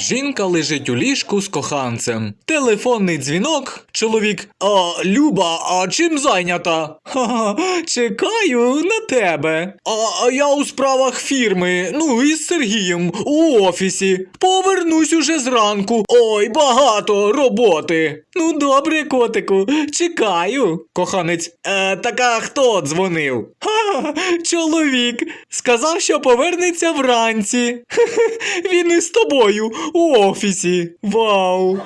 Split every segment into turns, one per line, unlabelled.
Жінка лежить у ліжку з коханцем. Телефонний дзвінок. Чоловік. А, Люба, а чим зайнята? Ха-ха, чекаю на тебе. А, а я у справах фірми, ну із Сергієм у офісі. Повернусь уже зранку. Ой, багато роботи. Ну, добре, котику, чекаю. Коханець. Е, так а хто дзвонив? Ха, чоловік. Сказав, що повернеться вранці. Він із тобою у офісі. Вау.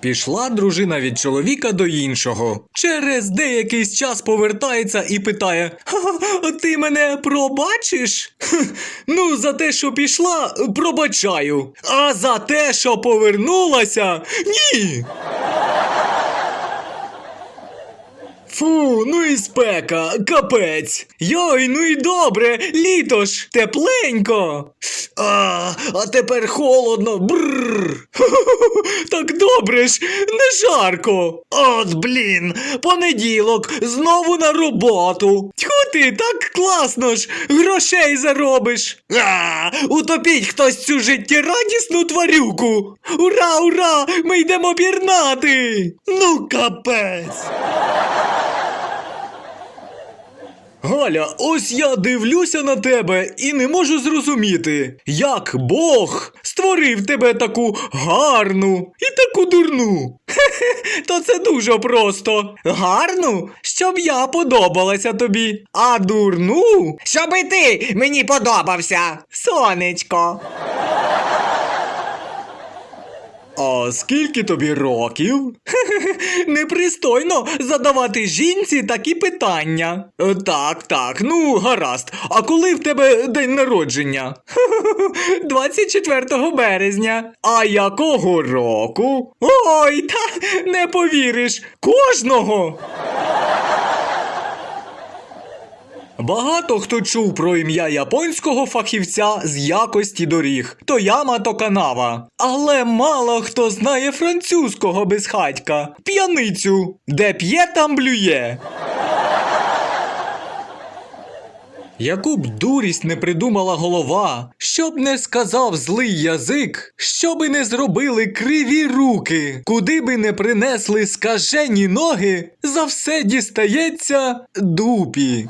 Пішла дружина від чоловіка до іншого. Через деякий час повертається і питає: «Ха-ха, Ти мене пробачиш? «Хм, Ну, за те, що пішла, пробачаю. А за те, що повернулася, ні. Фу, ну і спека, капець. Йой, ну і добре, літо ж, тепленько. А, а тепер холодно. Бррр. Так добре ж, не жарко. От блін, понеділок, знову на роботу. Тьху ти, так класно ж, грошей заробиш. А, утопіть хтось цю життєрадісну тварюку. Ура, ура! Ми йдемо пірнати. Ну, капець. Галя, ось я дивлюся на тебе і не можу зрозуміти, як Бог створив тебе таку гарну і таку дурну. Хе-хе, то це дуже просто. Гарну, щоб я подобалася тобі, а дурну,
Щоб і ти мені подобався.
сонечко. А скільки тобі років? Непристойно задавати жінці такі питання. Е, Так, так, ну гаразд. А коли в тебе день народження? 24 березня. А якого року? Ой, та не повіриш, кожного. Багато хто чув про ім'я японського фахівця з якості доріг Тояма Токанава. Але мало хто знає французького безхатька п'яницю, де п'є там блює. Яку б дурість не придумала голова, щоб не сказав злий язик, щоби не зробили криві руки, куди би не принесли скажені ноги, за все дістається дупі.